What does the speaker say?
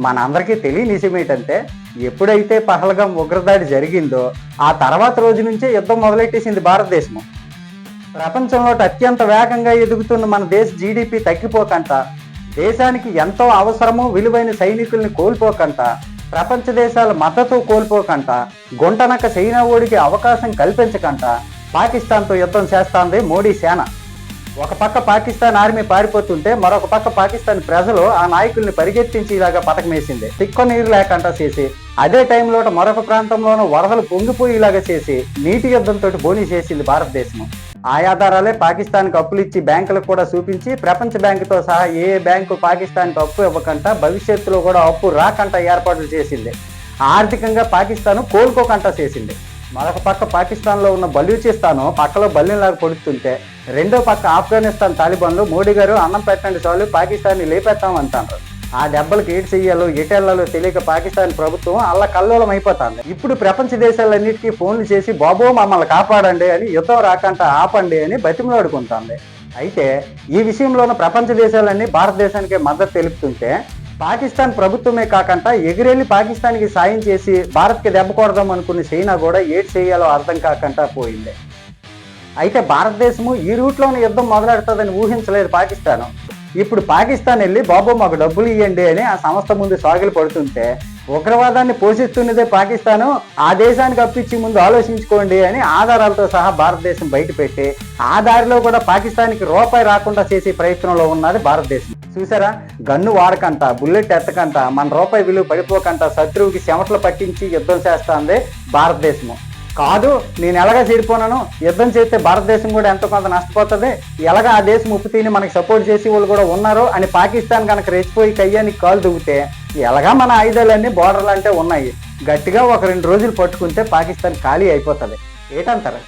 మనందరికీ తెలియని విషయం ఏంటంటే ఎప్పుడైతే పహల్గాం ఉగ్రదాడి జరిగిందో ఆ తర్వాత రోజు నుంచే యుద్ధం మొదలెట్టేసింది భారతదేశం ప్రపంచంలో అత్యంత వేగంగా ఎదుగుతున్న మన దేశ జీడిపి తగ్గిపోకంట దేశానికి ఎంతో అవసరము విలువైన సైనికుల్ని కోల్పోకంట ప్రపంచ దేశాల మద్దతు కోల్పోకంట గుంటనక చైనా ఓడికి అవకాశం కల్పించకంట పాకిస్తాన్తో యుద్ధం చేస్తాంది మోడీ సేన. ఒక పక్క పాకిస్తాన్ ఆర్మీ పారిపోతుంటే మరొక పక్క పాకిస్తాన్ ప్రజలు ఆ నాయకుల్ని పరిగెత్తించి ఇలాగా పథకం తిక్క నీరు లేకుండా చేసి అదే టైంలో మరొక ప్రాంతంలోనూ వరదలు పొంగిపోయేలాగా చేసి నీటి యుద్ధంతో బోని చేసింది భారతదేశం ఆయాధారాలే ఆధారాలే పాకిస్తాన్కి అప్పులు ఇచ్చి బ్యాంకులకు కూడా చూపించి ప్రపంచ బ్యాంకుతో సహా ఏ బ్యాంకు పాకిస్తాన్కి అప్పు ఇవ్వకుండా భవిష్యత్తులో కూడా అప్పు రాకుండా ఏర్పాట్లు చేసింది. ఆర్థికంగా పాకిస్తాన్ కోలుకోకుండా చేసింది. మరొక పక్క పాకిస్తాన్లో ఉన్న బలూచిస్తాను పక్కలో బల్లిలాగా పొడుస్తుంటే రెండో పక్క ఆఫ్ఘనిస్తాన్ తాలిబాన్లు మోడీ గారు అన్నం పెట్టండి చాలు పాకిస్తాన్ని లేపెత్తామంటారు ఆ దెబ్బలకు ఏడు చెయ్యాలో ఎటెళ్ళాలో తెలియక పాకిస్తాన్ ప్రభుత్వం అలా కల్లోలం అయిపోతుంది. ఇప్పుడు ప్రపంచ దేశాలన్నిటికీ ఫోన్లు చేసి బాబో మమ్మల్ని కాపాడండి అని యుద్ధం రాకంట ఆపండి అని బతిమలాడుకుంటుంది. అయితే ఈ విషయంలోనూ ప్రపంచ దేశాలన్నీ భారతదేశానికి మద్దతు తెలుపుతుంటే పాకిస్తాన్ ప్రభుత్వమే కాకుండా ఎగిరేళ్ళి పాకిస్తాన్కి సాయం చేసి భారత్కి దెబ్బ కొడదాం అనుకున్న చైనా కూడా ఏం చేయాలో అర్థం కాకుండా పోయింది. అయితే భారతదేశము ఈ రూట్లోనే యుద్ధం మొదలెడుతుందని ఊహించలేదు పాకిస్తాన్. ఇప్పుడు పాకిస్తాన్ వెళ్ళి బాబు మాకు డబ్బులు ఇవ్వండి అని ఆ సంస్థ ముందు సాగిలు పడుతుంటే ఉగ్రవాదాన్ని పోషిస్తున్నదే పాకిస్తాను ఆ దేశానికి అప్పించి ముందు ఆలోచించుకోండి అని ఆధారాలతో సహా భారతదేశం బయటపెట్టి ఆ దారిలో కూడా పాకిస్తాన్కి రూపాయి రాకుండా చేసే ప్రయత్నంలో ఉన్నది భారతదేశం. చూసారా? గన్ను వాడకంట బుల్లెట్ ఎత్తకంట మన రూపాయి విలువ పడిపోకంట శత్రువుకి చెమటలు పట్టించి యుద్ధం చేస్తుంది భారతదేశము. కాదు నేను ఎలాగా చెడిపోనాను? యుద్ధం చేస్తే భారతదేశం కూడా ఎంతో కొంత నష్టపోతుంది. ఎలాగ ఆ దేశం ఉప్పు తిని మనకి సపోర్ట్ చేసి వాళ్ళు కూడా ఉన్నారు అని పాకిస్తాన్ కనుక రెచ్చిపోయి కయ్యానికి కాలు దువ్వుతే ఎలాగా మన ఆయుధాలన్నీ బోర్డర్లు అంటే ఉన్నాయి? గట్టిగా ఒక రెండు రోజులు పట్టుకుంటే పాకిస్తాన్ ఖాళీ అయిపోతుంది. ఏటంటారు?